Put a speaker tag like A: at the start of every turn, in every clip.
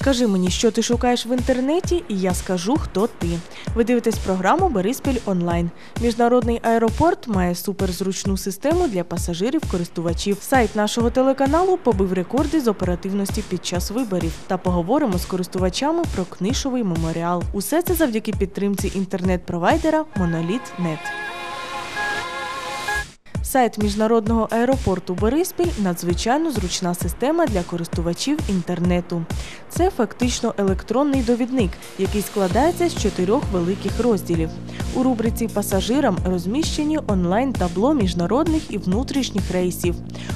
A: Скажи мені, що ти шукаєш в інтернеті, і я скажу, хто ти. Ви дивитесь програму Бориспіль онлайн. Міжнародний аеропорт має суперзручну систему для пасажирів-користувачів. Сайт нашого телеканалу побив рекорди з оперативності під час виборів. Та поговоримо з користувачами про книшовий меморіал. Усе це завдяки підтримці інтернет-провайдера Monolith.net. Сайт міжнародного аеропорту Бориспіль надзвичайно зручна система для користувачів інтернету. Це фактично електронний довідник, який складається з чотирьох великих розділів. У рубриці Пасажирам розміщені онлайн-табло міжнародних і внутрішніх рейсів.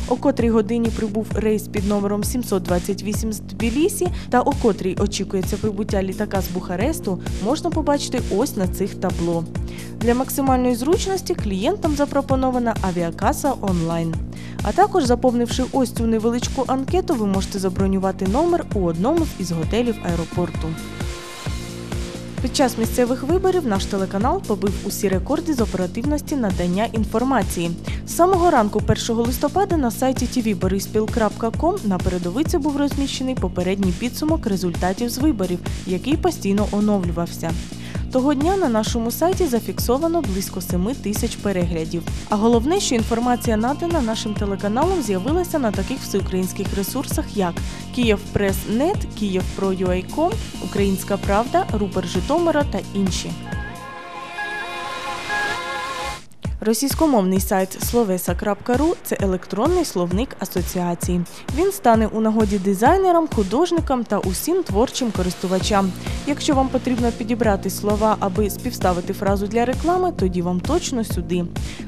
A: О котрій годині прибув рейс під номером 728 з Тбілісі та о котрій очікується прибуття літака з Бухаресту, можна побачити ось на цих табло. Для максимальної зручності клієнтам запропонована авіакаса онлайн. А також, заповнивши ось цю невеличку анкету, ви можете забронювати номер у одному із готелів аеропорту. Під час місцевих виборів наш телеканал побив усі рекорди з оперативності надання інформації. З самого ранку 1 листопада на сайті tvborispil.com на передовиці був розміщений попередній підсумок результатів з виборів, який постійно оновлювався. Того дня на нашому сайті зафіксовано близько 7 тисяч переглядів. А головне, що інформація надана нашим телеканалом з'явилася на таких всеукраїнських ресурсах, як Київпрес.нет, Київпро.ua.com, Українська Правда, Рупер Житомира та інші. Російськомовний сайт словеса.ру – це електронний словник асоціації. Він стане у нагоді дизайнерам, художникам та усім творчим користувачам. Якщо вам потрібно підібрати слова, аби співставити фразу для реклами, тоді вам точно сюди.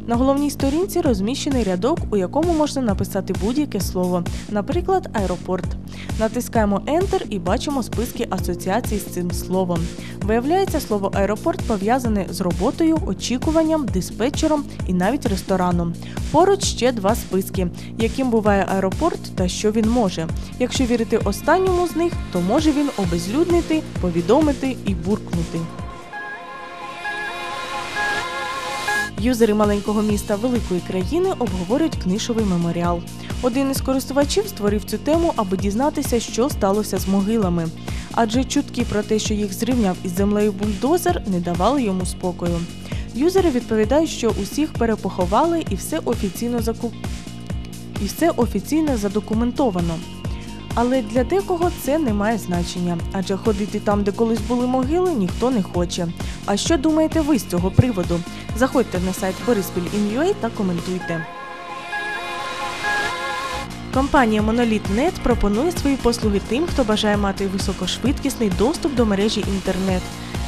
A: На головній сторінці розміщений рядок, у якому можна написати будь-яке слово, наприклад, аеропорт. Натискаємо Enter і бачимо списки асоціацій з цим словом. Виявляється, слово аеропорт пов'язане з роботою, очікуванням, диспетчером і навіть рестораном. Поруч ще два списки, яким буває аеропорт та що він може. Якщо вірити останньому з них, то може він обезлюднити, повідомити і буркнути. Юзери маленького міста великої країни обговорюють книжовий меморіал. Один із користувачів створив цю тему, аби дізнатися, що сталося з могилами. Адже чутки про те, що їх зрівняв із землею бульдозер, не давали йому спокою. Юзери відповідають, що усіх перепоховали і все офіційно заку... і все офіційно задокументовано. Але для декого це не має значення, адже ходити там, де колись були могили, ніхто не хоче. А що думаєте ви з цього приводу? Заходьте на сайт Бориспіль.in.ua та коментуйте. Компанія Monolith.net пропонує свої послуги тим, хто бажає мати високошвидкісний доступ до мережі інтернет.